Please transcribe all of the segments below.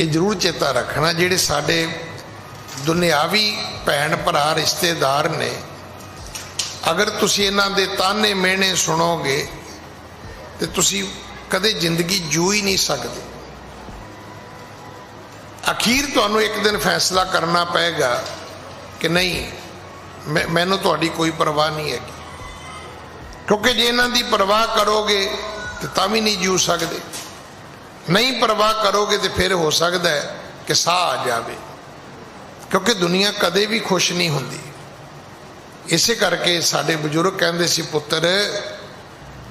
ਇਹ ਜ਼ਰੂਰ ਚੇਤਾ ਰੱਖਣਾ ਜਿਹੜੇ ਸਾਡੇ ਦੁਨਿਆਵੀ ਭੈਣ ਭਰਾ ਰਿਸ਼ਤੇਦਾਰ ਨੇ। ਅਗਰ ਤੁਸੀਂ ਇਹਨਾਂ ਦੇ ਤਾਨੇ ਮਿਹਣੇ ਸੁਣੋਗੇ, ਤੇ ਤੁਸੀਂ ਕਦੇ ਜ਼ਿੰਦਗੀ ਜੂ ਹੀ ਨਹੀਂ ਸਕਦੇ। ਅਖੀਰ ਤੁਹਾਨੂੰ ਇੱਕ ਦਿਨ ਫੈਸਲਾ ਕਰਨਾ ਪਏਗਾ ਕਿ ਨਹੀਂ, ਮੈਂ- ਮੈਨੂੰ ਤੁਹਾਡੀ ਕੋਈ ਪਰਵਾਹ ਨਹੀਂ ਹੈਗੀ। ਕਿਉਂਕਿ ਜੇ ਇਹਨਾਂ ਦੀ ਪਰਵਾਹ ਕਰੋਗੇ, ਤੇ ਤਾਂ ਵੀ ਨਹੀਂ ਜੂ ਸਕਦੇ। ਨਹੀਂ ਪਰਵਾਹ ਕਰੋਗੇ ਤੇ ਫਿਰ ਹੋ ਸਕਦਾ ਹੈ ਕਿ ਸਾਹ ਆ ਜਾਵੇ। ਕਿਉਂਕਿ ਦੁਨੀਆ ਕਦੇ ਵੀ ਖੁਸ਼ ਨਹੀਂ ਹੁੰਦੀ। ਇਸੇ ਕਰਕੇ ਸਾਡੇ ਬਜ਼ੁਰਗ ਕਹਿੰਦੇ ਸੀ, ਪੁੱਤਰ,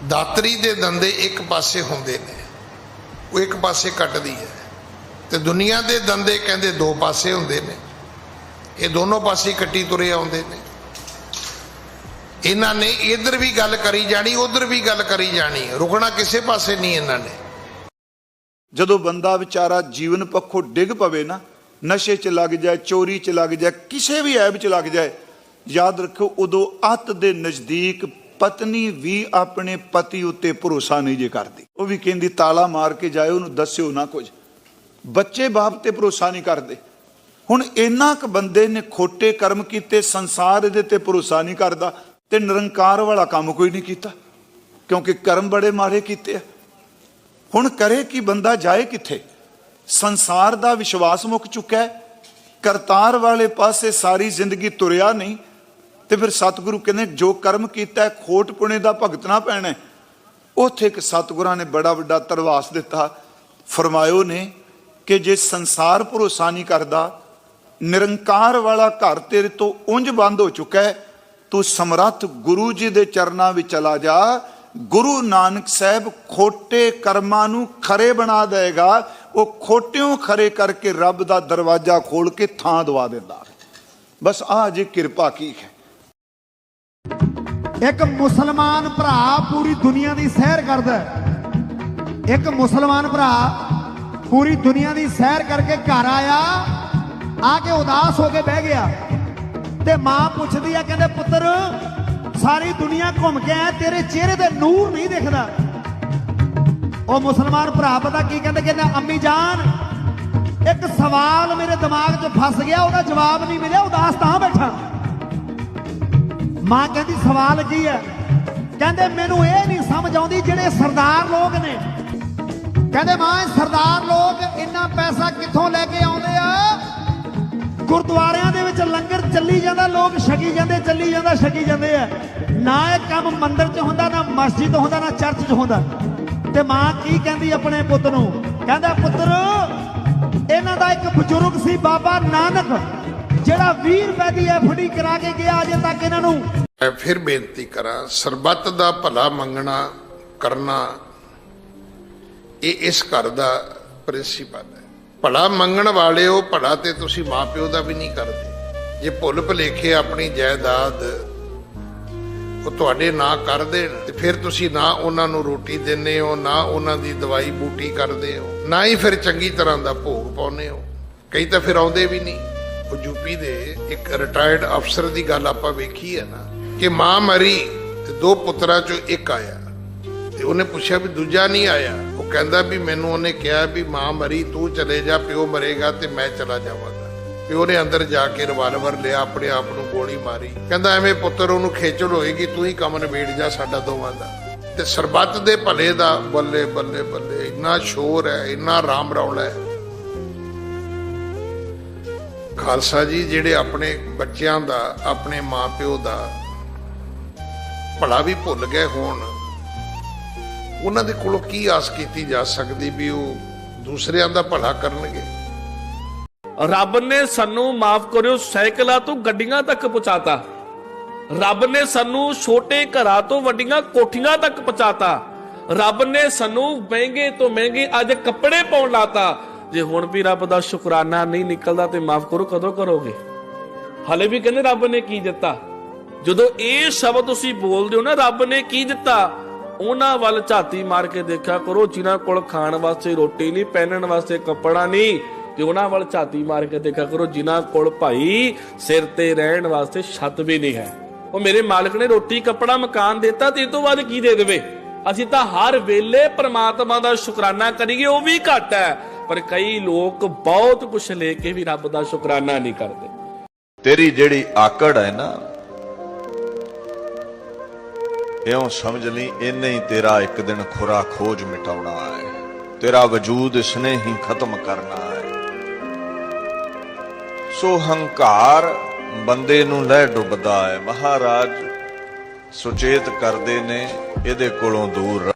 ਦਾਤਰੀ ਦੇ ਦੰਦੇ ਇੱਕ ਪਾਸੇ ਹੁੰਦੇ ਨੇ, ਉਹ ਇੱਕ ਪਾਸੇ ਕੱਟਦੀ ਹੈ। ਤੇ ਦੁਨੀਆ ਦੇ ਦੰਦੇ ਕਹਿੰਦੇ ਦੋ ਪਾਸੇ ਹੁੰਦੇ ਨੇ, ਇਹ ਦੋਨੋਂ ਪਾਸੇ ਕੱਟੀ ਤੁਰੇ ਆਉਂਦੇ ਨੇ। ਇਹਨਾਂ ਨੇ ਇਧਰ ਵੀ ਗੱਲ ਕਰੀ ਜਾਣੀ, ਉਧਰ ਵੀ ਗੱਲ ਕਰੀ ਜਾਣੀ। ਰੁਕਣਾ ਕਿਸੇ ਪਾਸੇ ਨਹੀਂ ਇਹਨਾਂ ਨੇ। ਜਦੋਂ ਬੰਦਾ ਵਿਚਾਰਾ ਜੀਵਨ ਪੱਖੋਂ ਡਿੱਗ ਪਵੇ ਨਾ, ਨਸ਼ੇ 'ਚ ਲੱਗ ਜਾਏ, ਚੋਰੀ 'ਚ ਲੱਗ ਜਾਏ, ਕਿਸੇ ਵੀ ਐਬ 'ਚ ਲੱਗ ਜਾਏ, ਯਾਦ ਰੱਖੋ ਉਦੋਂ ਅੱਤ ਦੇ ਨਜ਼ਦੀਕ ਪਤਨੀ ਵੀ ਆਪਣੇ ਪਤੀ ਉੱਤੇ ਭਰੋਸਾ ਨਹੀਂ ਜੇ ਕਰਦੀ। ਉਹ ਵੀ ਕਹਿੰਦੀ, ਤਾਲਾ ਮਾਰ ਕੇ ਜਾਏ ਉਹਨੂੰ ਦੱਸਿਓ ਨਾ ਕੁਝ। ਬੱਚੇ ਬਾਪ ਤੇ ਭਰੋਸਾ ਨਹੀਂ ਕਰਦੇ। ਹੁਣ ਇੰਨਾ ਕੁ ਬੰਦੇ ਨੇ ਖੋਟੇ ਕਰਮ ਕੀਤੇ, ਸੰਸਾਰ ਇਹਦੇ ਤੇ ਭਰੋਸਾ ਨਹੀਂ ਕਰਦਾ ਤੇ ਨਿਰੰਕਾਰ ਵਾਲਾ ਕੰਮ ਕੋਈ ਨਹੀਂ ਕੀਤਾ। ਕਿਉਂਕਿ ਕਰਮ ਬੜੇ ਮਾੜੇ ਕੀਤੇ ਆ। ਹੁਣ ਕਰੇ ਕਿ ਬੰਦਾ ਜਾਏ ਕਿੱਥੇ? ਸੰਸਾਰ ਦਾ ਵਿਸ਼ਵਾਸ ਮੁੱਕ ਚੁੱਕਾ ਹੈ। ਕਰਤਾਰ ਵਾਲੇ ਪਾਸੇ ਸਾਰੀ ਜ਼ਿੰਦਗੀ ਤੁਰਿਆ ਨਹੀਂ। ਤੇ ਫਿਰ ਸਤਿਗੁਰੂ ਕਹਿੰਦੇ, ਜੋ ਕਰਮ ਕੀਤਾ ਖੋਟ ਪੁਣੇ ਦਾ ਭਗਤਣਾ ਪੈਣਾ ਹੈ। ਉੱਥੇ ਇੱਕ ਸਤਿਗੁਰਾਂ ਨੇ ਬੜਾ ਵੱਡਾ ਤਰਵਾਸ ਦਿੱਤਾ। ਫਰਮਾਇਓ ਨੇ ਕਿ ਜੇ ਸੰਸਾਰ ਭਰੋਸਾ ਨਹੀਂ ਕਰਦਾ, ਨਿਰੰਕਾਰ ਵਾਲਾ ਘਰ ਤੇਰੇ ਤੋਂ ਉਂਝ ਬੰਦ ਹੋ ਚੁੱਕਾ ਹੈ। ਤੂੰ ਸਮਰੱਥ ਗੁਰੂ ਜੀ ਦੇ ਚਰਨਾਂ ਵਿੱਚ ਚਲਾ ਜਾ। ਗੁਰੂ ਨਾਨਕ ਸਾਹਿਬ ਖੋਟੇ ਕਰਮਾਂ ਨੂੰ ਖਰੇ ਬਣਾ ਦੇਗਾ, ਉਹ ਖੋਟਿਓਂ ਖਰੇ ਕਰਕੇ ਰੱਬ ਦਾ ਦਰਵਾਜ਼ਾ ਖੋਲ ਕੇ ਥਾਂ ਦਵਾ ਦਿੰਦਾ। ਬਸ ਆਹ ਜੇ ਕਿਰਪਾ ਕੀ ਹੈ। ਇੱਕ ਮੁਸਲਮਾਨ ਭਰਾ ਪੂਰੀ ਦੁਨੀਆ ਦੀ ਸੈਰ ਕਰਦਾ ਇੱਕ ਮੁਸਲਮਾਨ ਭਰਾ ਪੂਰੀ ਦੁਨੀਆ ਦੀ ਸੈਰ ਕਰਕੇ ਘਰ ਆਇਆ, ਆ ਕੇ ਉਦਾਸ ਹੋ ਕੇ ਬਹਿ ਗਿਆ। ਤੇ ਮਾਂ ਪੁੱਛਦੀ ਆ, ਕਹਿੰਦੇ, ਪੁੱਤਰ ਸਾਰੀ ਦੁਨੀਆ ਘੁੰਮ ਕੇ ਆਇਆ, ਤੇਰੇ ਚਿਹਰੇ ਤੇ ਨੂਰ ਨਹੀਂ ਦਿਖਦਾ। ਉਹ ਮੁਸਲਮਾਨ ਭਰਾ ਪਤਾ ਕੀ ਕਹਿੰਦੇ ਕਹਿੰਦੇ, ਅੰਮੀ ਜਾਨ, ਇੱਕ ਸਵਾਲ ਮੇਰੇ ਦਿਮਾਗ 'ਚ ਫਸ ਗਿਆ, ਉਹਦਾ ਜਵਾਬ ਨਹੀਂ ਮਿਲਿਆ, ਉਦਾਸ ਤਾਂ ਬੈਠਾ। ਮਾਂ ਕਹਿੰਦੀ, ਸਵਾਲ ਕੀ ਹੈ? ਕਹਿੰਦੇ, ਮੈਨੂੰ ਇਹ ਨਹੀਂ ਸਮਝ ਆਉਂਦੀ ਜਿਹੜੇ ਸਰਦਾਰ ਲੋਕ ਨੇ। ਕਹਿੰਦੇ, ਮਾਂ ਸਰਦਾਰ ਲੋਕ ਇੰਨਾ ਪੈਸਾ ਕਿੱਥੋਂ ਲੈ ਕੇ ਆਉਂਦੇ ਆ? ਗੁਰਦੁਆਰਿਆਂ ਦੇ ਵਿੱਚ ਲੰਗਰ ਚੱਲੀ ਜਾਂਦਾ, ਲੋਕ ਛਕੀ ਜਾਂਦੇ, ਚੱਲੀ ਜਾਂਦਾ, ਛਕੀ ਜਾਂਦੇ ਆ। ਨਾ ਇਹ ਕੰਮ ਮੰਦਿਰ 'ਚ ਹੁੰਦਾ, ਨਾ ਮਸਜਿਦ ਹੁੰਦਾ, ਨਾ ਚਰਚ 'ਚ ਹੁੰਦਾ। ਤੇ ਮਾਂ ਕੀ ਕਹਿੰਦੀ ਆਪਣੇ ਪੁੱਤ ਨੂੰ? ਕਹਿੰਦਾ, ਪੁੱਤਰ, ਇਹਨਾਂ ਦਾ ਇੱਕ ਬਜ਼ੁਰਗ ਸੀ ਬਾਬਾ ਨਾਨਕ, ਜਿਹੜਾ 20 ਰੁਪਏ ਦੀ ਐਫਡੀ ਕਰਾ ਕੇ ਗਿਆ ਅਜੇ ਤੱਕ ਇਹਨਾਂ ਨੂੰ। ਮੈਂ ਫਿਰ ਬੇਨਤੀ ਕਰਾਂ, ਸਰਬੱਤ ਦਾ ਭਲਾ ਮੰਗਣਾ, ਕਰਨਾ, ਇਹ ਇਸ ਘਰ ਦਾ ਪ੍ਰਿੰਸੀਪਲ ਹੈ। ਭਲਾ ਮੰਗਣ ਵਾਲਿਓ ਭਲਾ ਤੇ ਤੁਸੀਂ ਮਾਪਿਓ ਦਾ ਵੀ ਨਹੀਂ ਕਰਦੇ। ਜੇ ਭੁੱਲ ਭੁਲੇਖੇ ਆਪਣੀ ਜਾਇਦਾਦ ਉਹ ਤੁਹਾਡੇ ਨਾਂ ਕਰ ਦੇਣ, ਤੇ ਫਿਰ ਤੁਸੀਂ ਨਾ ਉਹਨਾਂ ਨੂੰ ਰੋਟੀ ਦਿੰਦੇ ਹੋ, ਨਾ ਉਹਨਾਂ ਦੀ ਦਵਾਈ ਬੂਟੀ ਕਰਦੇ ਹੋ, ਨਾ ਹੀ ਫਿਰ ਚੰਗੀ ਤਰ੍ਹਾਂ ਦਾ ਭੋਗ ਪਾਉਂਦੇ ਹੋ। ਕਈ ਤਾਂ ਫਿਰ ਆਉਂਦੇ ਵੀ ਨਹੀਂ। ਉਹ ਯੂਪੀ ਦੇ ਇੱਕ ਰਿਟਾਇਰਡ ਅਫਸਰ ਦੀ ਗੱਲ ਆਪਾਂ ਵੇਖੀ ਹੈ ਨਾ, ਕਿ ਮਾਂ ਮਰੀ ਤੇ ਦੋ ਪੁੱਤਰਾਂ ਚੋਂ ਇੱਕ ਆਇਆ। ਤੇ ਉਹਨੇ ਪੁੱਛਿਆ ਵੀ ਦੂਜਾ ਨਹੀਂ ਆਇਆ। ਉਹ ਕਹਿੰਦਾ ਵੀ ਮੈਨੂੰ ਉਹਨੇ ਕਿਹਾ ਵੀ ਮਾਂ ਮਰੀ, ਤੂੰ ਚਲੇ ਜਾ, ਪਿਓ ਮਰੇਗਾ ਤੇ ਮੈਂ ਚਲਾ ਜਾਵਾਂਗਾ। ਪਿਓ ਨੇ ਅੰਦਰ ਜਾ ਕੇ ਰਿਵਾਲਵਰ ਲਿਆ, ਆਪਣੇ ਆਪ ਨੂੰ ਗੋਲੀ ਮਾਰੀ। ਕਹਿੰਦਾ ਐਵੇਂ ਪੁੱਤਰ ਉਹਨੂੰ ਖੇਚਲ ਹੋਏਗੀ, ਤੂੰ ਹੀ ਕੰਮ ਨਿਬੇੜ ਜਾ ਸਾਡਾ ਦੋਵਾਂ ਦਾ। ਤੇ ਸਰਬੱਤ ਦੇ ਭਲੇ ਦਾ ਬੱਲੇ ਬੱਲੇ ਬੱਲੇ, ਇੰਨਾ ਸ਼ੋਰ ਹੈ, ਇੰਨਾ ਰਾਮ ਰੌਲਾ ਹੈ। ਖਾਲਸਾ ਜੀ, ਜਿਹੜੇ ਆਪਣੇ ਬੱਚਿਆਂ ਦਾ, ਆਪਣੇ ਮਾਪਿਓ ਦਾ ਭਲਾ ਵੀ ਭੁੱਲ ਗਏ ਹੋਣ। ਉਹਨਾਂ ਦੇ ਕੋਲੋਂ ਕੀ ਆਸ ਕੀਤੀ ਜਾ ਸਕਦੀ ਵੀ ਉਹ ਦੂਸਰਿਆਂ ਦਾ ਭਲਾ ਕਰਨਗੇ? ਰੱਬ ਨੇ ਸਾਨੂੰ ਮਾਫ ਕਰਿਓ, ਸਾਈਕਲਾਂ ਤੋਂ ਗੱਡੀਆਂ ਤੱਕ ਪਹੁੰਚਾਤਾ। ਰੱਬ ਨੇ ਸਾਨੂੰ ਛੋਟੇ ਘਰਾਂ ਤੋਂ ਵੱਡੀਆਂ ਕੋਠੀਆਂ ਤੱਕ ਪਹੁੰਚਾਤਾ। ਰੱਬ ਨੇ ਸਾਨੂੰ ਮਹਿੰਗੇ ਤੋਂ ਮਹਿੰਗੇ ਅੱਜ ਕੱਪੜੇ ਪਾਉਣ ਲਾਤਾ। ਜੇ ਹੁਣ ਵੀ ਰੱਬ ਦਾ ਸ਼ੁਕਰਾਨਾ ਨਹੀਂ ਨਿਕਲਦਾ ਤੇ ਮਾਫ ਕਰੋ, ਕਦੋਂ ਕਰੋਗੇ? ਹਲੇ ਵੀ ਕਹਿੰਦੇ ਰੱਬ ਨੇ ਕੀ ਦਿੱਤਾ? ਜਦੋਂ ਇਹ ਸ਼ਬਦ ਤੁਸੀਂ ਬੋਲਦੇ ਹੋ ਨਾ, ਰੱਬ ਨੇ ਕੀ ਦਿੱਤਾ? ਉਹਨਾਂ ਵੱਲ ਝਾਤੀ ਮਾਰ ਕੇ ਦੇਖਿਆ ਕਰੋ, ਜਿਨ੍ਹਾਂ ਕੋਲ ਖਾਣ ਵਾਸਤੇ ਰੋਟੀ ਨਹੀਂ, ਪਹਿਨਣ ਵਾਸਤੇ ਕੱਪੜਾ ਨਹੀਂ, ਤੇ ਉਹਨਾਂ ਵੱਲ ਝਾਤੀ ਮਾਰ ਕੇ ਦੇਖਿਆ ਕਰੋ, ਜਿਨ੍ਹਾਂ ਕੋਲ ਭਾਈ ਸਿਰ ਤੇ ਰਹਿਣ ਵਾਸਤੇ ਛੱਤ ਵੀ ਨਹੀਂ ਹੈ। ਉਹ ਮੇਰੇ ਮਾਲਕ ਨੇ ਰੋਟੀ, ਕੱਪੜਾ, ਮਕਾਨ ਦਿੱਤਾ ਤੇ ਇਹ ਤੋਂ ਬਾਅਦ ਕੀ ਦੇ ਦੇਵੇ? ਅਸੀਂ ਤਾਂ ਹਰ ਵੇਲੇ ਪ੍ਰਮਾਤਮਾ ਦਾ ਸ਼ੁਕਰਾਨਾ ਕਰੀਏ, ਉਹ ਵੀ ਘੱਟ ਹੈ। ਪਰ ਕਈ ਲੋਕ ਬਹੁਤ ਕੁਝ ਲੈ ਕੇ ਵੀ ਰੱਬ ਦਾ ਸ਼ੁਕਰਾਨਾ ਨਹੀਂ ਕਰਦੇ। ਤੇਰੀ ਜਿਹੜੀ ਆਕੜ ਹੈ ਨਾ ਇਉਂ ਸਮਝ ਲਈ ਇੰਨੇ ਹੀ ਤੇਰਾ ਇੱਕ ਦਿਨ ਖੁਰਾ ਖੋਜ ਮਿਟਾਉਣਾ ਹੈ। ਤੇਰਾ ਵਜੂਦ ਇਸਨੇ ਹੀ ਖਤਮ ਕਰਨਾ ਹੈ। ਸੋ ਹੰਕਾਰ ਬੰਦੇ ਨੂੰ ਲੈ ਡੁੱਬਦਾ ਹੈ। ਮਹਾਰਾਜ ਸੁਚੇਤ ਕਰਦੇ ਨੇ, ਇਹਦੇ ਕੋਲੋਂ ਦੂਰ ਰਹੋ